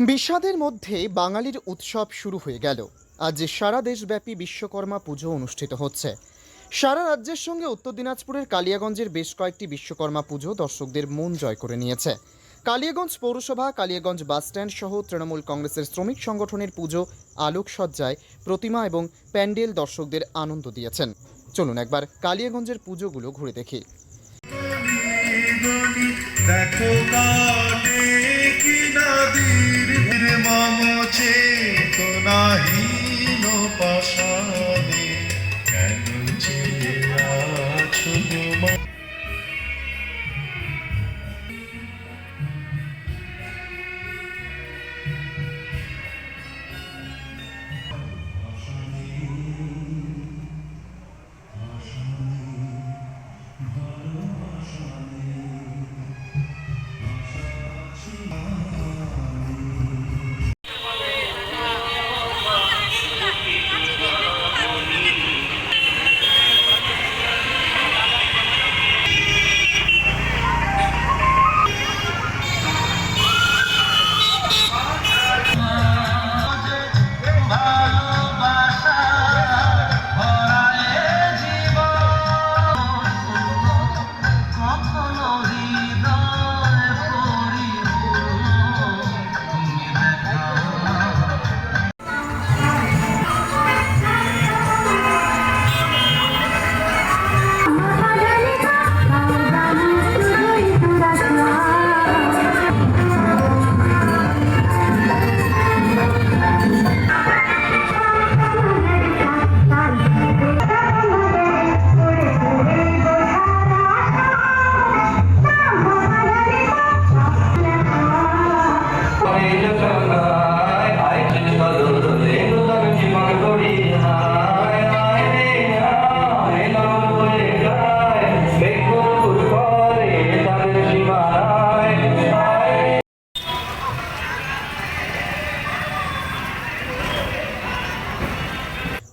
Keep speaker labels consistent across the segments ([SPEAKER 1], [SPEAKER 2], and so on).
[SPEAKER 1] বিষাদের মধ্যে বাঙালির উৎসব শুরু হয়ে গেল। আজ সারা দেশব্যাপী বিশ্বকর্মা পুজো অনুষ্ঠিত হচ্ছে। সারা রাজ্যের সঙ্গে উত্তর দিনাজপুরের কালিয়াগঞ্জের বেশ কয়েকটি বিশ্বকর্মা পুজো দর্শকদের মন জয় করে নিয়েছে। কালিয়াগঞ্জ পৌরসভা, কালিয়াগঞ্জ বাসস্ট্যান্ড সহ তৃণমূল কংগ্রেসের শ্রমিক সংগঠনের পুজো আলোকসজ্জায় প্রতিমা এবং প্যান্ডেল দর্শকদের আনন্দ দিয়েছেন। চলুন একবার কালিয়াগঞ্জের পুজোগুলো ঘুরে দেখি।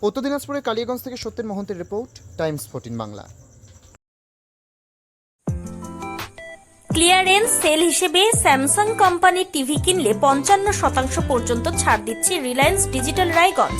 [SPEAKER 1] উত্তর দিনাজপুরের কালিয়াগঞ্জ থেকে Satyen মহন্তের report, Times fourteen Bangla.
[SPEAKER 2] Clearance sale হিসেবে স্যামসাং কোম্পানির টিভি কিনলে পঞ্চান্ন শতাংশ পর্যন্ত ছাড় দিচ্ছে রিলায়েন্স ডিজিটাল রায়গঞ্জ।